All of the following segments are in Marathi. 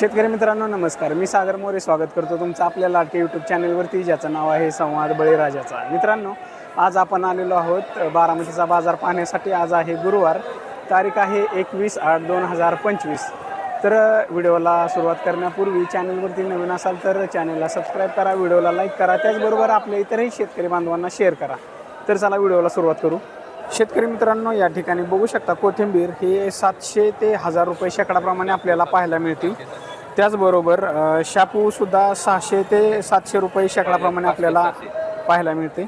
शेतकरी मित्रांनो नमस्कार. मी सागर मोरे स्वागत करतो तुमचं आपल्या लाडके यूट्यूब चॅनलवरती ज्याचं नाव आहे संवाद बळीराजाचा. मित्रांनो आज आपण आलेलो आहोत बारामतीचा बाजार पाहण्यासाठी. आज आहे गुरुवार तारीख आहे एकवीस आठ दोन हजार पंचवीस. तर व्हिडिओला सुरुवात करण्यापूर्वी चॅनलवरती नवीन असाल तर चॅनलला सबस्क्राईब करा व्हिडिओला लाईक करा त्याचबरोबर आपल्या इतरही शेतकरी बांधवांना शेअर करा. तर चला व्हिडिओला सुरुवात करू. शेतकरी मित्रांनो या ठिकाणी बघू शकता कोथिंबीर हे सातशे ते हजार रुपये शेकडाप्रमाणे आपल्याला पाहायला मिळतील. त्याचबरोबर शापूसुद्धा सहाशे ते सातशे रुपये शेकडाप्रमाणे आपल्याला पाहायला मिळते.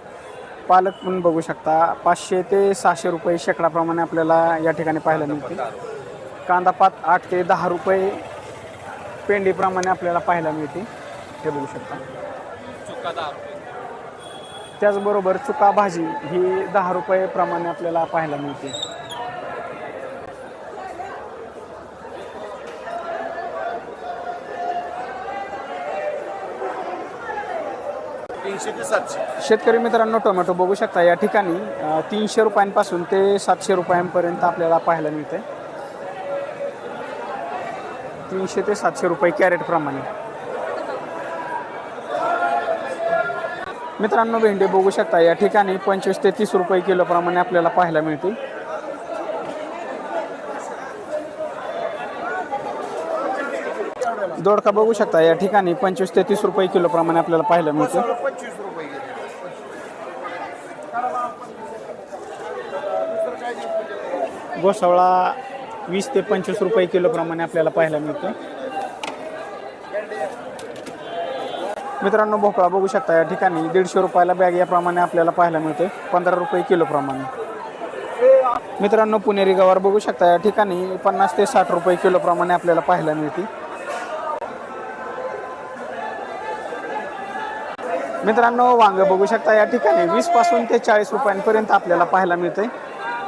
पालक पण बघू शकता पाचशे ते सहाशे रुपये शेकडाप्रमाणे आपल्याला या ठिकाणी पाहायला मिळते. कांदा पात आठ ते दहा रुपये पेंडीप्रमाणे आपल्याला पाहायला मिळते. हे बघू शकता. त्याचबरोबर चुका भाजी ही दहा रुपये प्रमाणे आपल्याला पाहायला मिळते. तीनशे ते सातशे. शेतकरी मित्रांनो टोमॅटो बघू शकता या ठिकाणी अ, तीनशे रुपयांपासून ते सातशे रुपयांपर्यंत आपल्याला पाहायला मिळते तीनशे ते सातशे रुपये कॅरेट प्रमाणे. मित्रांनो भेंडी बघू शकता या ठिकाणी पंचवीस ते तीस रुपये किलो प्रमाणे आपल्याला पाहायला मिळते दोडका बघू शकता. या ठिकाणी पंचवीस ते तीस रुपये किलो प्रमाणे आपल्याला पाहायला मिळतं. पंचवीस रुपये गोसावळा वीस ते पंचवीस रुपये किलोप्रमाणे आपल्याला पाहायला मिळतो. मित्रांनो भोपळा बघू शकता. या ठिकाणी दीडशे रुपयाला बॅग याप्रमाणे आपल्याला पाहायला मिळते. पंधरा रुपये किलोप्रमाणे मित्रांनो पुणेरी गवार बघू शकता. या ठिकाणी पन्नास ते साठ रुपये किलोप्रमाणे आपल्याला पाहायला मिळते. मित्रांनो वांगं बघू शकता या ठिकाणी वीसपासून ते चाळीस रुपयांपर्यंत आपल्याला पाहायला मिळते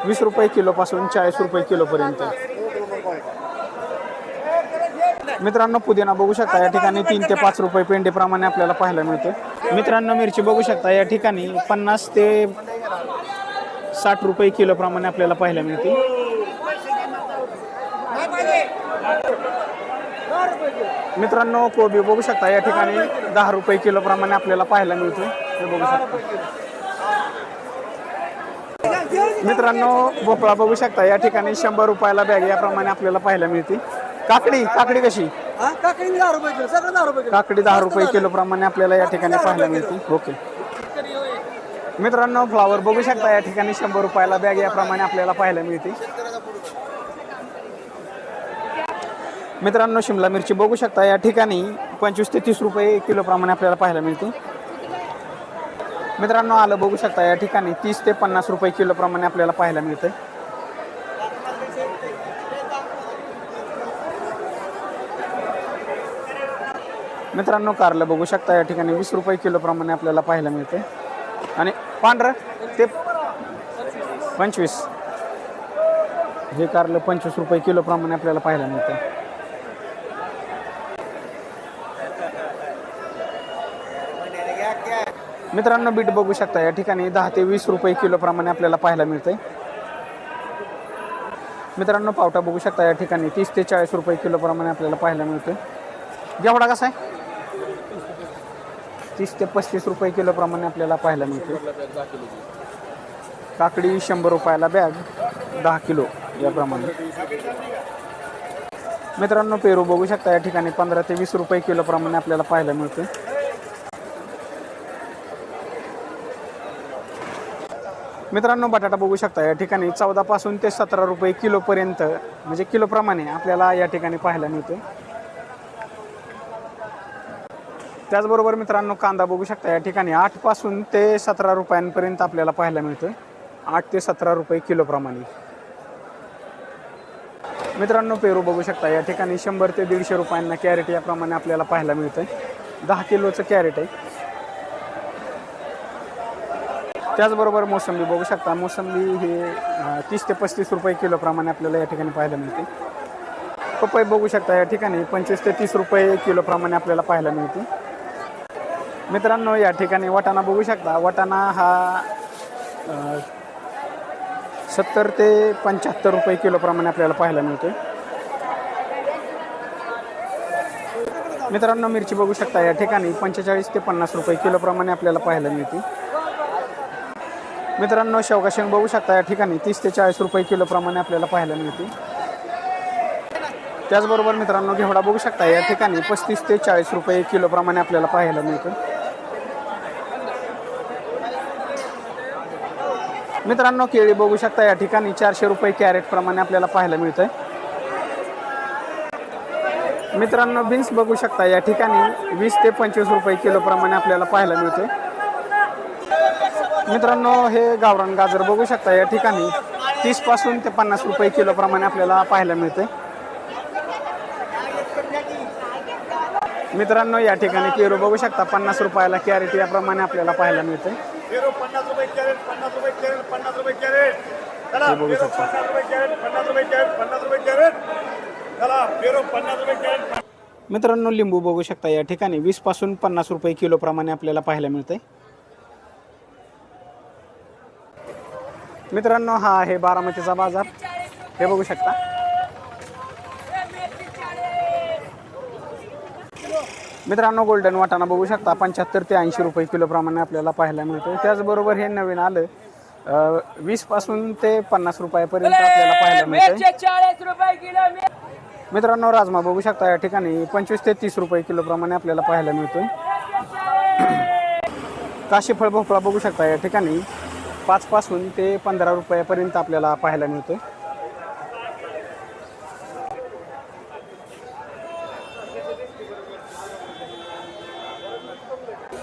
वीस रुपये किलोपासून चाळीस रुपये किलोपर्यंत मित्रांनो पुदिना बघू शकता या ठिकाणी तीन ते पाच रुपये पेंडीप्रमाणे आपल्याला पाहायला मिळते मित्रांनो मिरची बघू शकता या ठिकाणी पन्नास ते साठ रुपये किलोप्रमाणे आपल्याला पाहायला मिळते मित्रांनो कोबी बघू शकता या ठिकाणी दहा रुपये किलोप्रमाणे आपल्याला पाहायला मिळते हे बघू शकता. मित्रांनो भोपळा बघू शकता या ठिकाणी शंभर रुपयाला बॅग याप्रमाणे आपल्याला पाहायला मिळते. काकडी काकडी कशी? काकडी दहा रुपये किलो सगळं दहा रुपये किलो. काकडी दहा रुपये किलो प्रमाणे आपल्याला या ठिकाणी पाहायला मिळते. ओके. मित्रांनो फ्लावर बघू शकता या ठिकाणी शंभर रुपयाला बॅग याप्रमाणे आपल्याला पाहायला मिळते. मित्रांनो शिमला मिरची बघू शकता. या ठिकाणी पंचवीस ते तीस रुपये किलोप्रमाणे आपल्याला पाहायला मिळते. मित्रांनो आलं बघू शकता. या ठिकाणी तीस ते पन्नास रुपये किलोप्रमाणे आपल्याला पाहायला मिळतं मित्रांनो कारलं बघू शकता. या ठिकाणी वीस रुपये किलोप्रमाणे आपल्याला पाहायला मिळते आणि पांढरं ते पंचवीस. हे कारलं पंचवीस रुपये किलोप्रमाणे आपल्याला पाहायला मिळतं मित्रांनो बीट बघू शकता या ठिकाणी दहा ते वीस रुपये किलोप्रमाणे आपल्याला पाहायला मिळते मित्रांनो पावटा बघू शकता या ठिकाणी तीस ते चाळीस रुपये किलोप्रमाणे आपल्याला पाहायला मिळते जेवढा कसा आहे? तीस ते पस्तीस रुपये किलोप्रमाणे आपल्याला पाहायला मिळते काकडी शंभर रुपयाला बॅग दहा किलो याप्रमाणे मित्रांनो पेरू बघू शकता या ठिकाणी पंधरा ते वीस रुपये किलोप्रमाणे आपल्याला पाहायला मिळते मित्रांनो बटाटा बघू शकता या ठिकाणी चौदापासून ते सतरा रुपये किलोपर्यंत म्हणजे किलोप्रमाणे आपल्याला या ठिकाणी पाहायला मिळतो. त्याचबरोबर मित्रांनो कांदा बघू शकता या ठिकाणी आठपासून ते सतरा रुपयांपर्यंत आपल्याला पाहायला मिळतं आठ ते सतरा रुपये किलोप्रमाणे मित्रांनो पेरू बघू शकता या ठिकाणी शंभर ते दीडशे रुपयांना कॅरेट याप्रमाणे आपल्याला पाहायला मिळतं दहा किलोचं कॅरेट आहे. त्याचबरोबर मोसंबी बघू शकता. मोसंबी हे तीस ते पस्तीस रुपये किलोप्रमाणे आपल्याला या ठिकाणी पाहायला मिळते. पपई बघू शकता या ठिकाणी पंचवीस ते तीस रुपये किलोप्रमाणे आपल्याला पाहायला मिळते. मित्रांनो या ठिकाणी वाटाणा बघू शकता. वाटाणा हा सत्तर ते पंच्याहत्तर रुपये किलोप्रमाणे आपल्याला पाहायला मिळतो. मित्रांनो मिरची बघू शकता. या ठिकाणी पंचेचाळीस ते पन्नास रुपये किलोप्रमाणे आपल्याला पाहायला मिळते. मित्रांनो शेवगा शेंग बघू शकता या ठिकाणी तीस ते चाळीस रुपये किलोप्रमाणे आपल्याला पाहायला मिळते त्याचबरोबर मित्रांनो घेवडा बघू शकता या ठिकाणी पस्तीस ते चाळीस रुपये किलोप्रमाणे आपल्याला पाहायला मिळतो मित्रांनो केळी बघू शकता या ठिकाणी चारशे रुपये कॅरेट प्रमाणे आपल्याला पाहायला मिळतंय. मित्रांनो बीन्स बघू शकता या ठिकाणी वीस ते पंचवीस रुपये किलोप्रमाणे आपल्याला पाहायला मिळते मित्रांनो हे गावरान गाजर बघू शकता या ठिकाणी. तीसपासून ते पन्नास रुपये किलो प्रमाणे आपल्याला पाहायला मिळते मित्रांनो या ठिकाणी पेरू बघू शकता. पन्नास रुपयाला कॅरेट याप्रमाणे आपल्याला पाहायला मिळते पेरू पन्नास रुपये कॅरेट पन्नास रुपये कॅरेट पन्नास रुपये कॅरेट. चला बघू पेरू शकता. पन्नास रुपये कॅरेट पन्नास रुपये कॅरेट पन्नास रुपये कॅरेट. चला पेरू पन्नास रुपये कॅरेट मित्रांनो लिंबू बघू शकता या ठिकाणी. वीसपासून पन्नास रुपये किलो प्रमाणे आपल्याला पाहायला मिळते मित्रांनो हा आहे बारामतीचा बाजार. हे बघू शकता. मित्रांनो गोल्डन वाटाणा बघू शकता. पंच्याहत्तर ते ऐंशी रुपये किलो प्रमाणे आपल्याला पाहायला मिळतो त्याचबरोबर हे नवीन आलं. अं, वीसपासून ते पन्नास रुपयापर्यंत आपल्याला पाहायला मिळतं मित्रांनो राजमा बघू शकता. या ठिकाणी पंचवीस ते तीस रुपये किलो प्रमाणे आपल्याला पाहायला मिळतोय. काशीफळ भोपळा बघू शकता. या ठिकाणी पाचपासून ते पंधरा रुपयापर्यंत आपल्याला पाहायला मिळतोय.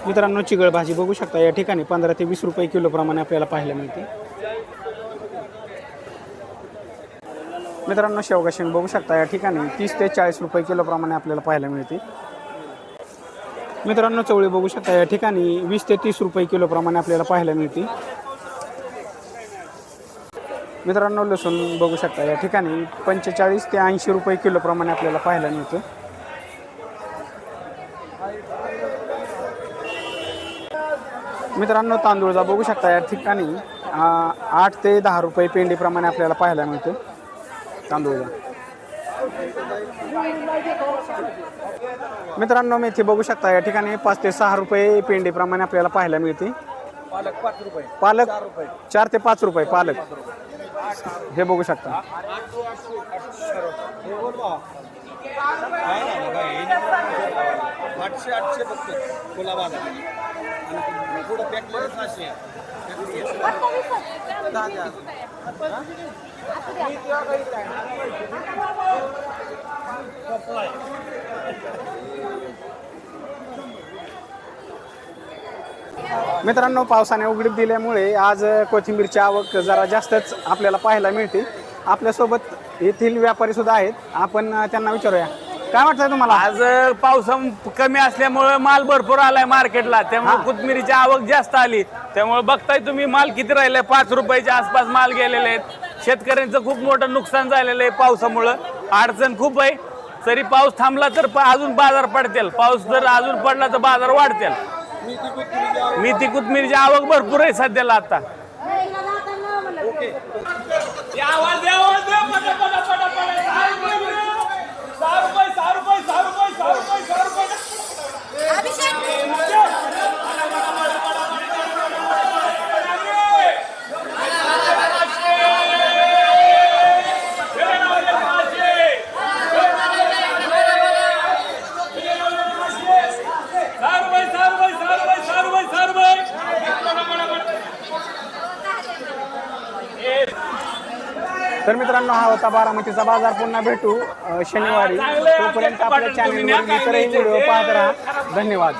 मित्रांनो चिगळ भाजी बघू शकता. या ठिकाणी पंधरा ते वीस रुपये किलो प्रमाणे आपल्याला पाहायला मिळते. मित्रांनो शेवगा शेंग बघू शकता. या ठिकाणी तीस ते चाळीस रुपये किलो प्रमाणे आपल्याला पाहायला मिळते. मित्रांनो चवळी बघू शकता. या ठिकाणी वीस ते तीस रुपये किलो प्रमाणे आपल्याला पाहायला मिळते. मित्रांनो लसूण बघू शकता या ठिकाणी पंचेचाळीस ते ऐंशी रुपये किलो प्रमाणे आपल्याला पाहायला मिळते मित्रांनो तांदूळजा बघू शकता या ठिकाणी आठ ते दहा रुपये पेंडीप्रमाणे आपल्याला पाहायला मिळते तांदूळजा मित्रांनो मेथी बघू शकता या ठिकाणी पाच ते सहा रुपये पेंडीप्रमाणे आपल्याला पाहायला मिळते. पालक पाच रुपये. पालक चार ते पाच रुपये पालक. हे बघू शकता. आठशे आठशे फक्त फुला बाजार आणि पुढं पॅकलेलं सहाशे मित्रांनो पावसाने उघडीप दिल्यामुळे आज कोथिंबीरची आवक जरा जास्तच आपल्याला पाहायला मिळते. आपल्यासोबत येथील व्यापारी सुद्धा आहेत. आपण त्यांना विचारूया. काय वाटतंय तुम्हाला? आज पाऊस कमी असल्यामुळे माल भरपूर आलाय मार्केटला. त्यामुळे. कोथमिरीची आवक जास्त आली. त्यामुळे बघताय तुम्ही माल किती राहिले पाच रुपयाच्या आसपास माल गेलेले आहेत. शेतकऱ्यांचं खूप मोठं नुकसान झालेलं आहे पावसामुळं. अडचण खूप आहे. तरी पाऊस थांबला तर अजून बाजार पडतील. पाऊस जर अजून पडला तर बाजार वाढतील. मेथी कोथमिरीची आवक भरपूर आहे सध्याला आता. तर मित्रांनो हा होता बारामतीचा बाजार. पुन्हा भेटू अं, शनिवारी. तोपर्यंत आपल्या चॅनलवर इतरही व्हिडिओ पाहत राहा. धन्यवाद.